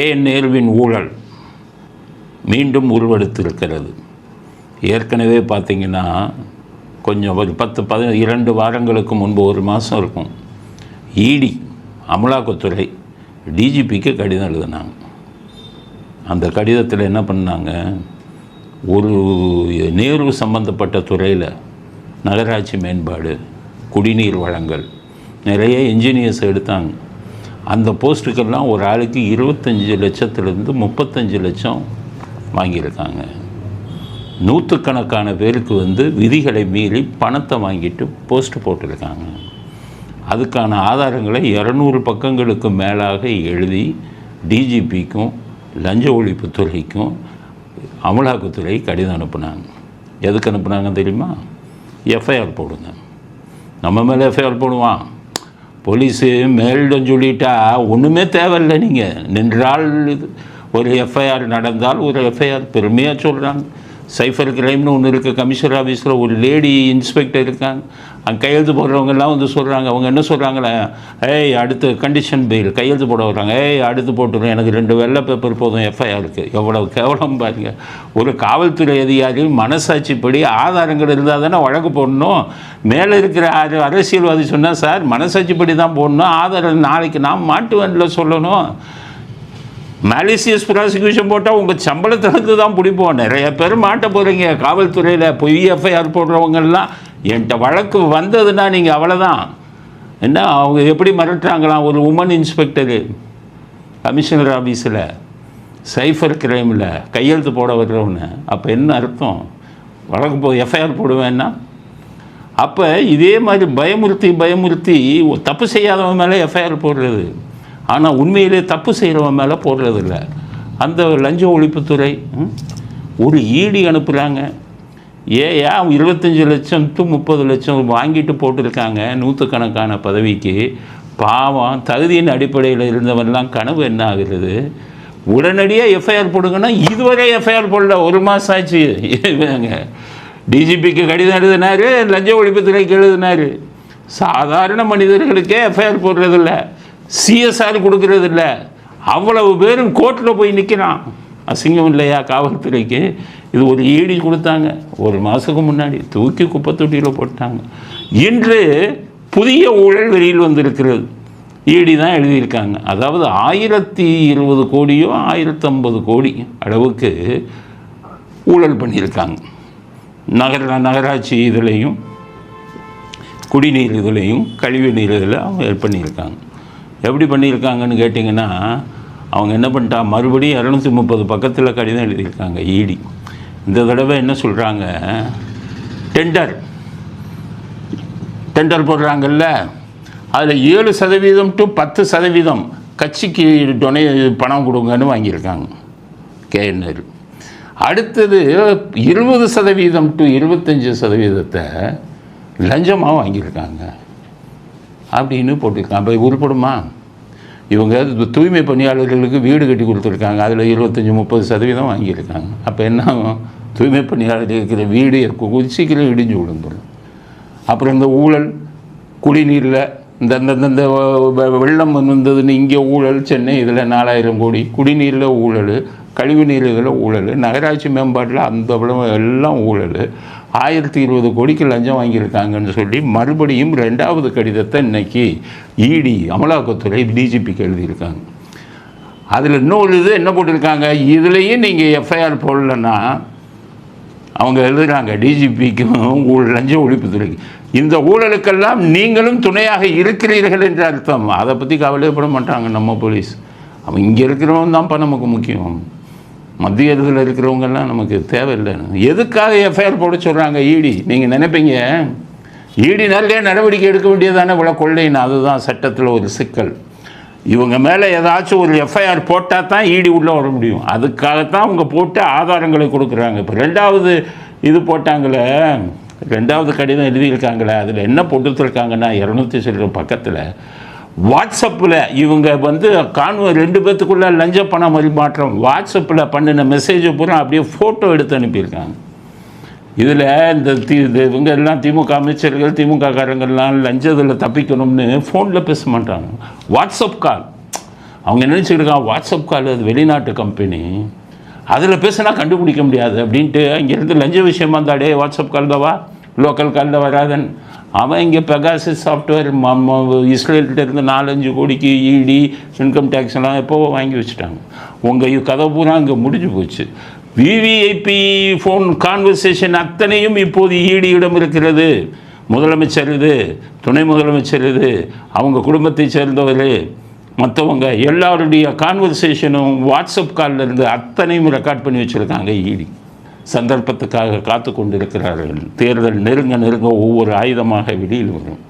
K N நேருவின் ஊழல் மீண்டும் உருவெடுத்திருக்கிறது. ஏற்கனவே பார்த்திங்கன்னா கொஞ்சம் ஒரு பத்து பதி இரண்டு வாரங்களுக்கு முன்பு ஒரு மாதம் இருக்கும். இடி அமலாக்கத்துறை டிஜிபிக்கு கடிதம் எழுதினாங்க. அந்த கடிதத்தில் என்ன பண்ணாங்க? ஒரு நேரு சம்பந்தப்பட்ட துறையில் நகராட்சி மேம்பாடு குடிநீர் வழங்கல் நிறைய இன்ஜினியர்ஸ் எடுத்தாங்க. அந்த போஸ்ட்டுக்கெல்லாம் ஒரு ஆளுக்கு இருபத்தஞ்சி லட்சத்துலேருந்து முப்பத்தஞ்சு லட்சம் வாங்கியிருக்காங்க. நூற்றுக்கணக்கான பேருக்கு வந்து விதிகளை மீறி பணத்தை வாங்கிட்டு போஸ்ட் போட்டிருக்காங்க. அதுக்கான ஆதாரங்களை இரநூறு பக்கங்களுக்கு மேலாக எழுதி டிஜிபிக்கும் லஞ்ச ஒழிப்புத்துறைக்கும் அமலாக்கத்துறை கடிதம் அனுப்புனாங்க. எதுக்கு அனுப்புனாங்க தெரியுமா? எஃப்ஐஆர் போடுங்க. நம்ம மேலே எஃப்ஐஆர் போடுவான். போலீஸு மேலிடம் சொல்லிட்டா ஒன்றுமே தேவையில்லை நீங்கள் நின்றால் இது ஒரு எஃப்ஐஆர் நடந்தால் ஒரு எஃப்ஐஆர் பெருமையாக சொல்கிறாங்க சைஃபர் கிரைம்னு ஒன்று இருக்குது கமிஷனர் ஆஃபீஸில் ஒரு லேடி இன்ஸ்பெக்டர் இருக்காங்க. அங்கே கையெழுத்து போடுறவங்கெல்லாம் வந்து சொல்கிறாங்க அவங்க என்ன சொல்கிறாங்களே ஏய் அடுத்து கண்டிஷன் பெயில் கையெழுத்து போட வர்றாங்க. ஏய் அடுத்து போட்டுருவேன் எனக்கு ரெண்டு வெள்ளை பேப்பர் போதும். எஃப்ஐஆருக்கு எவ்வளோ கேவலம் பாருங்க. ஒரு காவல்துறை அதிகாரி மனசாட்சிப்படி ஆதாரங்கள் இருந்தால் தானே வழக்கு போடணும். மேலே இருக்கிற அரசியல்வாதி சொன்னால் சார் மனசாட்சிப்படி தான் போடணும். ஆதாரம் நாளைக்கு நான் மாட்டுவேன்ல சொல்லணும். மேலிசியஸ் ப்ராசிக்யூஷன் போட்டால் உங்கள் சம்பளத்திலிருந்து தான் பிடிப்போம். நிறைய பேர் மாட்ட போகிறீங்க காவல்துறையில் பொய் எஃப்ஐஆர் போடுறவங்கெல்லாம் என்கிட்ட வழக்கு வந்ததுன்னா நீங்கள் அவ்வளோதான் என்ன அவங்க எப்படி மிரட்டுறாங்களாம் ஒரு உமன் இன்ஸ்பெக்டரு கமிஷனர் ஆஃபீஸில் சைஃபர் கிரைமில் கையெழுத்து போட வர்றவனு. அப்போ என்ன அர்த்தம்? வழக்கு போ எஃப்ஐஆர் போடுவேன்னா அப்போ இதே மாதிரி பயமுறுத்தி பயமுறுத்தி தப்பு செய்யாதவன் மேலே எஃப்ஐஆர் போடுறது. ஆனால் உண்மையிலே தப்பு செய்கிறவன் மேலே போடுறதில்ல. அந்த லஞ்ச ஒழிப்புத்துறை ஒரு ஈடி அனுப்புகிறாங்க ஏயா இருபத்தஞ்சி லட்சம் டு முப்பது லட்சம் வாங்கிட்டு போட்டிருக்காங்க நூற்றுக்கணக்கான பதவிக்கு? பாவம் தகுதியின் அடிப்படையில் இருந்தவெல்லாம் கனவு என்ன ஆகுறது உடனடியாக எஃப்ஐஆர் போடுங்கன்னா இதுவரை எஃப்ஐஆர் போடல ஒரு மாதம் ஆச்சு. டிஜிபிக்கு கடிதம் எழுதினாரு லஞ்ச ஒழிப்புத்துறைக்கு எழுதினாரு. சாதாரண மனிதர்களுக்கே எஃப்ஐஆர் போடுறதில்ல சிஎஸ்ஆர் கொடுக்கறதில்ல. அவ்வளவு பேரும் கோர்ட்டில் போய் நிற்கிறான் அசிங்கம் இல்லையா காவல்துறைக்கு? இது ஒரு ஈடி கொடுத்தாங்க. ஒரு மாதத்துக்கு முன்னாடி தூக்கி குப்பை தொட்டியில் போட்டாங்க. இன்று புதிய ஊழல் வெளியில் வந்திருக்கிறது. ஈடி தான் எழுதியிருக்காங்க. அதாவது ஆயிரத்தி இருபது கோடியோ ஆயிரத்தி ஐம்பது கோடி அளவுக்கு ஊழல் பண்ணியிருக்காங்க. நகர நகராட்சி இதுலேயும் குடிநீர் இதுலேயும் கழிவு நீர் இதில் அவங்க இது பண்ணியிருக்காங்க. எப்படி பண்ணியிருக்காங்கன்னு கேட்டிங்கன்னா அவங்க என்ன பண்ணிட்டா மறுபடியும் இரநூத்தி முப்பது பக்கத்தில் கடிதம் எழுதியிருக்காங்க ஈடி. இந்த தடவை என்ன சொல்கிறாங்க டெண்டர் டெண்டர் போடுறாங்கல்ல. அதில் ஏழு சதவீதம் டு பத்து சதவீதம் கட்சிக்கு டொனே பணம் கொடுங்கன்னு வாங்கியிருக்காங்க. கேஎன்ஆர் அடுத்தது இருபது சதவீதம் டு இருபத்தஞ்சி சதவீதத்தை லஞ்சமாக வாங்கியிருக்காங்க. அப்படின்னு போட்டிருக்காங்க. அப்போ உருப்படுமா? இவங்க தூய்மை பணியாளர்களுக்கு வீடு கட்டி கொடுத்துருக்காங்க. அதில் இருபத்தஞ்சி முப்பது சதவீதம் வாங்கியிருக்காங்க. அப்போ என்ன ஆகும்? தூய்மை பணியாளர் இருக்கிற வீடு கு- இடிஞ்சு விழுந்துடும் அப்புறம் இந்த ஊழல் குடிநீரில் இந்த இந்த வெ- வெள்ளம் வந்ததுன்னு இங்கே ஊழல் சென்னை இதில் நாலாயிரம் கோடி. குடிநீரில் ஊழல் கழிவு நீர் இதில் ஊழல் நகராட்சி மேம்பாட்டில் அந்த எல்லாம் ஊழல். ஆயிரத்தி இருபது கோடிக்கு லஞ்சம் வாங்கியிருக்காங்கன்னு சொல்லி மறுபடியும் ரெண்டாவது கடிதத்தை இன்னைக்கு இடி அமலாக்கத்துறை டிஜிபிக்கு எழுதியிருக்காங்க. அதில் இன்னொரு இது என்ன போட்டிருக்காங்க? இதுலேயும் நீங்கள் எஃப்ஐஆர் போடலன்னா அவங்க எழுதுகிறாங்க டிஜிபிக்கும் ஊழல் லஞ்ச ஒழிப்புத்துறைக்கு இந்த ஊழலுக்கெல்லாம் நீங்களும் துணையாக இருக்கிறீர்கள் என்று அர்த்தம். அதை பற்றி கவலைப்பட மாட்டாங்க நம்ம போலீஸ். அவன் இங்கே இருக்கிறவன் தான்ப்பா நமக்கு முக்கியம். மத்திய இதில் இருக்கிறவங்கெல்லாம் நமக்கு தேவையில்லை. எதுக்காக எஃப்ஐஆர் போட சொல்கிறாங்க இடி நீங்கள் நினைப்பீங்க? இடி நிறைய நடவடிக்கை எடுக்க வேண்டியதானே? இவ்வளோ கொள்ளைன்னு. அதுதான் சட்டத்தில் ஒரு சிக்கல். இவங்க மேலே ஏதாச்சும் ஒரு எஃப்ஐஆர் போட்டால் தான் இடி உள்ளே வர முடியும். அதுக்காகத்தான் அவங்க போட்டு ஆதாரங்களை கொடுக்குறாங்க. இப்போ ரெண்டாவது இது போட்டாங்களே. ரெண்டாவது கடிதம் எழுதியிருக்காங்களே. அதில் என்ன போட்டுருக்காங்கன்னா இரநூத்தி சில்லற பக்கத்தில் வாட்ஸ்அப்பில் இவங்க வந்து கான்வ ரெண்டு பேர்த்துக்குள்ளே லஞ்ச பண பரிமாற்றம் வாட்ஸ்அப்பில் பண்ணின மெசேஜை பூரா அப்படியே ஃபோட்டோ எடுத்து அனுப்பியிருக்காங்க. இதில் இந்த தி இவங்க எல்லாம் திமுக அமைச்சர்கள் திமுக காரங்கள்லாம் லஞ்சத்தில் தப்பிக்கணும்னு ஃபோனில் பேச மாட்டாங்க. WhatsApp call. அவங்க நினச்சிக்கிட்டு வாட்ஸ்அப் கால் அது வெளிநாட்டு கம்பெனி அதில் பேசினா கண்டுபிடிக்க முடியாது அப்படின்ட்டு இங்கேருந்து லஞ்ச விஷயமா இருந்தாலே வாட்ஸ்அப் கால் தவா லோக்கல் காலில் வராதன். அவன் இங்கே பெகாசஸ் சாஃப்ட்வேர் இஸ்ரேல்கிட்ட இருந்து நாலஞ்சு கோடிக்கு இடி இன்கம் டேக்ஸ் எல்லாம் எப்போவோ வாங்கி வச்சுட்டாங்க. உங்கள் கதை பூரா அங்கே முடிஞ்சு போச்சு. விவிஐபி ஃபோன் கான்வர்சேஷன் அத்தனையும் இப்போது ஈடியிடம் இருக்கிறது. முதலமைச்சர் இது துணை முதலமைச்சர் இது அவங்க குடும்பத்தை சேர்ந்தவர் மற்றவங்க எல்லாருடைய கான்வர்சேஷனும் வாட்ஸ்அப் காலில் இருந்து அத்தனையும் ரெக்கார்ட் பண்ணி வச்சுருக்காங்க ஈடி சந்தர்ப்பத்துக்காக காத்து கொண்டிருக்கிறார்கள். தேர்தல் நெருங்க நெருங்க ஒவ்வொரு ஆயுதமாக வெளியில் வரும்.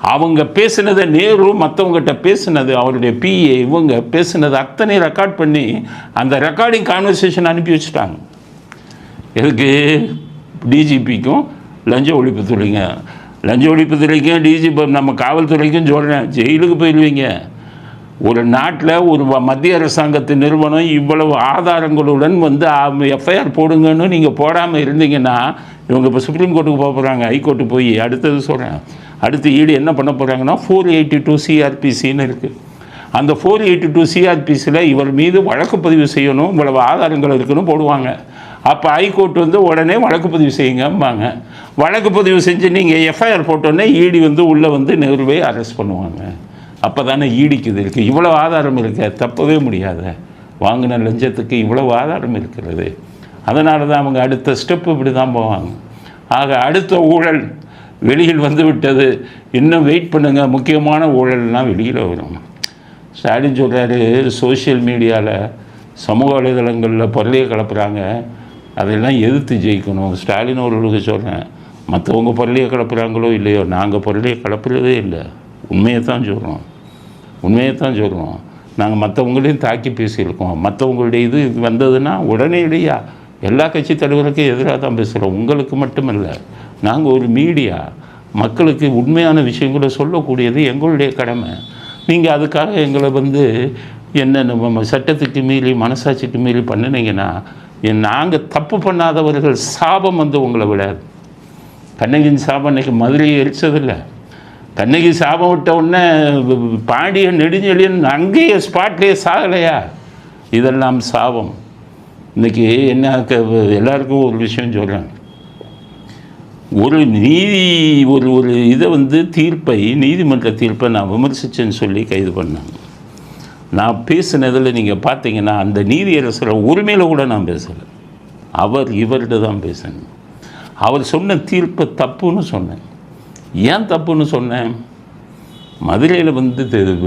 அவங்க பேசினதை நேரு மற்றவங்ககிட்ட பேசினது அவருடைய பிஏ இவங்க பேசினது அத்தனை ரெக்கார்ட் பண்ணி அந்த ரெக்கார்டிங் கான்வர்சேஷன் அனுப்பி வச்சுட்டாங்க. எதுக்கு? டிஜிபிக்கும் லஞ்ச ஒழிப்புத்துறைங்க லஞ்ச ஒழிப்புத்துறைக்கும் டிஜிபி நம்ம காவல்துறைக்கும் சொல்கிறேன் ஜெயிலுக்கு போயிடுவீங்க ஒரு நாட்டில் ஒரு வ- மத்திய அரசாங்கத்து நிறுவனம் இவ்வளவு ஆதாரங்களுடன் வந்து எஃப்ஐஆர் போடுங்கன்னு நீங்கள் போடாமல் இருந்தீங்கன்னா இவங்க இப்போ சுப்ரீம் கோர்ட்டுக்கு போக போகிறாங்க ஹைகோர்ட்டு போய் அடுத்தது சொல்கிறேன் அடுத்து ஈடு என்ன பண்ண போகிறாங்கன்னா ஃபோர் எயிட்டி டூ சிஆர்பிசின்னு இருக்குது அந்த ஃபோர் எயிட்டி டூ சிஆர்பிசியில் இவர் மீது வழக்கு பதிவு செய்யணும் இவ்வளவு ஆதாரங்கள் இருக்குன்னு போடுவாங்க. அப்போ ஹைகோர்ட் வந்து உடனே வழக்கு பதிவு செய்யுங்கம்பாங்க. வழக்கு பதிவு செஞ்சு நீங்கள் எஃப்ஐஆர் போட்டோன்னே ஈடி வந்து உள்ளே வந்து நேருவே அரெஸ்ட் பண்ணுவாங்க. அப்போ தானே ஈடிக்குது இருக்குது இவ்வளோ ஆதாரம் இருக்க. தப்பவே முடியாத. வாங்கின லஞ்சத்துக்கு இவ்வளவு ஆதாரம் இருக்கிறது. அதனால தான் அவங்க அடுத்த ஸ்டெப்பு இப்படி தான் போவாங்க. ஆக அடுத்த ஊழல் வெளியில் வந்து விட்டது. இன்னும் வெயிட் பண்ணுங்கள் முக்கியமான ஊழல்லாம் வெளியில் வரும். ஸ்டாலின் சொல்கிறாரு சோஷியல் மீடியாவில் சமூக வலைதளங்களில் பொருளையை கலப்புறாங்க. அதெல்லாம் எதிர்த்து ஜெயிக்கணும். ஸ்டாலின் அவர்களுக்கு சொல்கிறேன் மற்றவங்க பொருளையை கலப்புறாங்களோ இல்லையோ நாங்கள் பொருளையை கலப்புறதே இல்லை. உண்மையை தான் சொல்கிறோம் உண்மையை தான் சொல்கிறோம் நாங்கள் மற்றவங்களையும் தாக்கி பேசியிருக்கோம். மற்றவங்களுடைய இது வந்ததுன்னா உடனடியா எல்லா கட்சி தலைவருக்கும் எதிராக தான் பேசுகிறோம் உங்களுக்கு மட்டுமல்ல நாங்கள் ஒரு மீடியா. மக்களுக்கு உண்மையான விஷயங்களை சொல்லக்கூடியது எங்களுடைய கடமை. நீங்கள் அதுக்காக எங்களை வந்து என்ன நம்ம சட்டத்துக்கு மீறி மனசாட்சிக்கு மீறி பண்ணினீங்கன்னா நாங்கள் தப்பு பண்ணாதவர்கள் சாபம் வந்து உங்களை விடாது. கண்ணகின் சாபம் இன்றைக்கி மதுரையை எரிச்சதில்லை. கண்ணகி சாபம் விட்ட உடனே பாண்டியன் நெடுஞ்செழியன் அங்கேயே ஸ்பாட்லேயே சாகலையா? இதெல்லாம் சாபம். இன்னைக்கு என்ன எல்லாருக்கும் ஒரு விஷயம் சொல்கிறேன் ஒரு நீதி ஒரு ஒரு இதை வந்து தீர்ப்பை நீதிமன்ற தீர்ப்பை நான் விமர்சிச்சேன்னு சொல்லி கைது பண்ணேன். நான் பேசினதில் நீங்கள் பார்த்தீங்கன்னா அந்த நீதியரசரை உரிமையில் கூட நான் பேசலை. அவர் இவர்கிட்ட தான் பேசணும். அவர் சொன்ன தீர்ப்பை தப்புன்னு சொன்னேன். ஏன் தப்புன்னு சொன்னேன்? மதுரையில் வந்து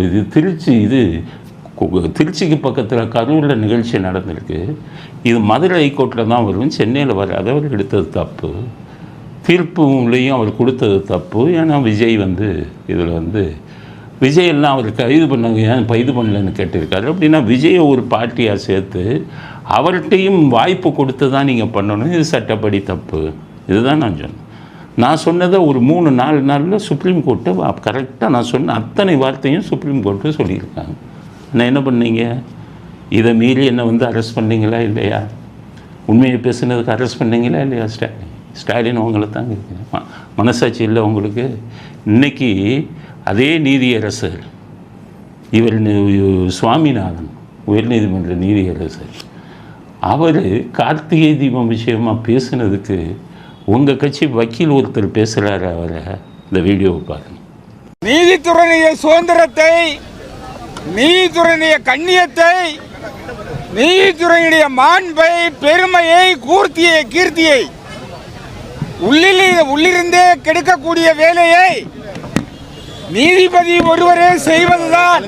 இது திருச்சி இது திருச்சிக்கு பக்கத்தில் கரூரில் நிகழ்ச்சி நடந்திருக்கு. இது மதுரை ஹைகோர்ட்டில் தான் வரும். சென்னையில் வராது அவர் எடுத்தது தப்பு. தீர்ப்புலையும் அவர் கொடுத்தது தப்பு. ஏன்னா விஜய் வந்து இதில் வந்து விஜய் எல்லாம் அவர் கைது பண்ணாங்க. ஏன் கைது பண்ணலன்னு கேட்டிருக்காரு. அப்படின்னா விஜயை ஒரு பார்ட்டியாக சேர்த்து அவர்கிட்டையும் வாய்ப்பு கொடுத்து தான் நீங்கள் பண்ணணும். இது சட்டப்படி தப்பு. இதுதான் நான் சொன்னேன். நான் சொன்னதை ஒரு மூணு நாலு நாளில் சுப்ரீம் கோர்ட்டு கரெக்டாக நான் சொன்ன அத்தனை வார்த்தையும் சுப்ரீம் கோர்ட்டு சொல்லியிருக்காங்க. நான் என்ன பண்ணீங்க? இதை மீறி என்னை வந்து அரெஸ்ட் பண்ணீங்களா இல்லையா? உண்மையை பேசுனதுக்கு அரெஸ்ட் பண்ணீங்களா இல்லையா? ஸ்டாலின் ஸ்டாலின் உங்களை தாங்க கேட்குறேன். மனசாட்சி இல்லை உங்களுக்கு. இன்னைக்கு அதே நீதியரசர் இவர் சுவாமிநாதன் உயர்நீதிமன்ற நீதியரசர். அவர் கார்த்திகை தீபம் விஷயமாக பேசுனதுக்கு உங்கள் கட்சி வக்கீல் ஒருத்தர் பேசுகிறாரு அவரை. இந்த வீடியோவை பாருங்க. நீதித்துறையினுடைய சுதந்திரத்தை நீதித்துறையினுடைய கண்ணியத்தை நீதித்துறையினுடைய மாண்பை பெருமையை கூர்த்தியை கீர்த்தியை உள்ளில் உள்ளிருந்தே கெடுக்கக்கூடிய வேலையை நீதிபதி ஒருவரே செய்வதுதான்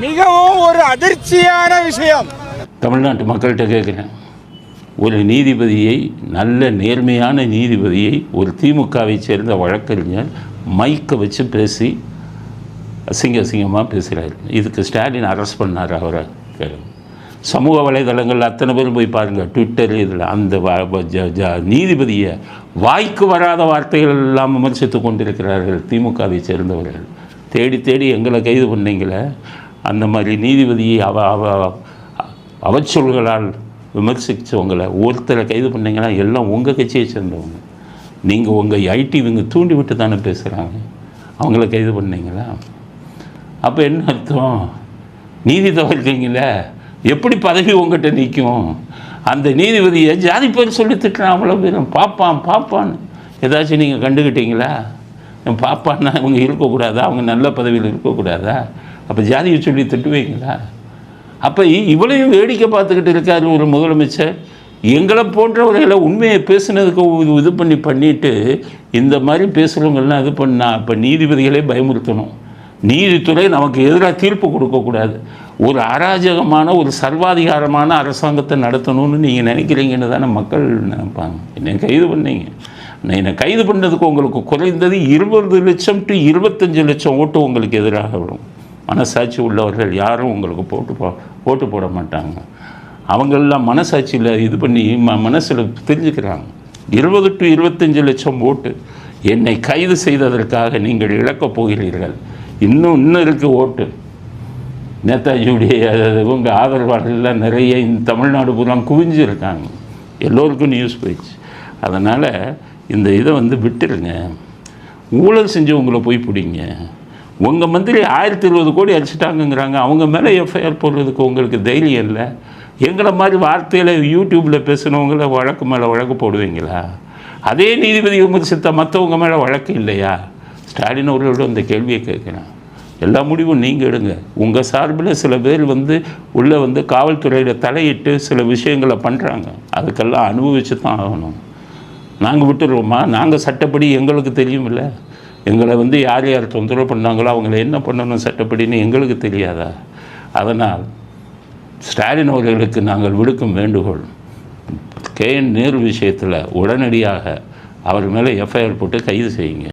மிகவும் ஒரு அதிர்ச்சியான விஷயம். தமிழ்நாட்டு மக்கள்கிட்ட கேட்குறேன் ஒரு நீதிபதியை நல்ல நேர்மையான நீதிபதியை ஒரு திமுகவை சேர்ந்த வழக்கறிஞர் மைக்கை வச்சு பேசி அசிங்க அசிங்கமாக பேசுகிறாரு இதுக்கு ஸ்டாலின் அரெஸ்ட் பண்ணார் அவரை? கேளுங்க. சமூக வலைதளங்கள் அத்தனை பேரும் போய் பாருங்கள் ட்விட்டர் இதில் அந்த வ- ஜ- ஜ- நீதிபதியை வாய்க்கு வராத வார்த்தைகள் எல்லாம் விமர்சித்து கொண்டிருக்கிறார்கள் திமுகவை சேர்ந்தவர்கள். தேடி தேடி எங்களை கைது பண்ணீங்களே. அந்த மாதிரி நீதிபதியை அவ அவ அவச்சொல்களால் விமர்சித்தவங்களை ஒருத்தரை கைது பண்ணிங்கன்னா எல்லாம் உங்கள் கட்சியை சேர்ந்தவங்க. நீங்கள் உங்கள் ஐடி இவங்க தூண்டி விட்டு தானே பேசுகிறாங்க அவங்கள கைது பண்ணீங்களா? அப்போ என்ன அர்த்தம்? நீதி தவறுக்கீங்களே எப்படி பதவி உங்ககிட்ட நிற்கும் அந்த நீதிபதியை ஜாதி பேர் சொல்லி திட்டுறான் அவ்வளோ பேரும் பார்ப்பான் பார்ப்பான்னு ஏதாச்சும் நீங்கள் கண்டுக்கிட்டீங்களா பாப்பான்னா அவங்க இருக்கக்கூடாதா? அவங்க நல்ல பதவியில் இருக்கக்கூடாதா? அப்போ ஜாதியை சொல்லி திட்டுவீங்களா? அப்போ இவ்வளையும் வேடிக்கை பார்த்துக்கிட்டு இருக்காரு ஒரு முதலமைச்சர். எங்களை போன்றவர்களை உண்மையை பேசுனதுக்கு இது- இது பண்ணி பண்ணிட்டு இந்த மாதிரி பேசுகிறவங்கெல்லாம் இது பண்ணா அப்போ நீதிபதிகளே பயமுறுத்தணும். நீதித்துறை நமக்கு எதிராக தீர்ப்பு கொடுக்கக்கூடாது ஒரு அராஜகமான ஒரு சர்வாதிகாரமான அரசாங்கத்தை நடத்தணும்னு நீங்கள் நினைக்கிறீங்கன்னு தானே மக்கள் நினைப்பாங்க. என்னை கைது பண்ணீங்க. நான் என்னை கைது பண்ணதுக்கு உங்களுக்கு குறைந்தது இருபது லட்சம் டு இருபத்தஞ்சு லட்சம் ஓட்டு உங்களுக்கு எதிராக வரும். மனசாட்சி உள்ளவர்கள் யாரும் உங்களுக்கு போட்டு போ ஓட்டு போட மாட்டாங்க. அவங்களெல்லாம் மனசாட்சியில் இது பண்ணி ம மனசில் தெரிஞ்சுக்கிறாங்க. இருபது டு இருபத்தஞ்சு லட்சம் ஓட்டு என்னை கைது செய்ததற்காக நீங்கள் இழக்கப் போகிறீர்கள். இன்னும் இன்னும் இருக்குது ஓட்டு. நேதாஜியுடைய இவங்க ஆதரவாளர்கள்லாம் நிறைய இந்த தமிழ்நாடு பூரா குவிஞ்சிருக்காங்க. எல்லோருக்கும் நியூஸ் போயிடுச்சு. அதனால் இந்த இதை வந்து விட்டுருங்க. ஊழல் செஞ்சவங்கள போய் பிடிங்க. உங்கள் மந்திரி ஆயிரத்தி இருபது கோடி அடிச்சிட்டாங்கங்கிறாங்க. அவங்க மேலே எஃப்ஐஆர் போடுறதுக்கு உங்களுக்கு தைரியம் இல்லை. எங்களை மாதிரி வார்த்தையில் யூடியூப்பில் பேசுனவங்கள வழக்கு மேலே வழக்கு போடுவீங்களா? அதே நீதிபதி விமர்சித்த மற்றவங்க மேலே வழக்கு இல்லையா? ஸ்டாலின் அவர்களோட இந்த கேள்வியை கேட்குறேன். எல்லா முடிவும் நீங்கள் எடுங்க. உங்கள் சார்பில் சில பேர் வந்து உள்ளே வந்து காவல்துறையில் தலையிட்டு சில விஷயங்களை பண்ணுறாங்க அதுக்கெல்லாம் அனுபவிச்சு தான் ஆகணும். நாங்கள் விட்டுருவோமா நாங்கள் சட்டப்படி எங்களுக்கு தெரியும் இல்லை எங்களை வந்து யார் யார் தொந்தரவு பண்ணாங்களோ அவங்கள என்ன பண்ணணும் சட்டப்படின்னு எங்களுக்கு தெரியாதா? அதனால் ஸ்டாலின் அவர்களுக்கு நாங்கள் விடுக்கும் வேண்டுகோள். கே என் நேரு விஷயத்தில் உடனடியாக அவர் மேலே எஃப்ஐஆர் போட்டு கைது செய்யுங்க.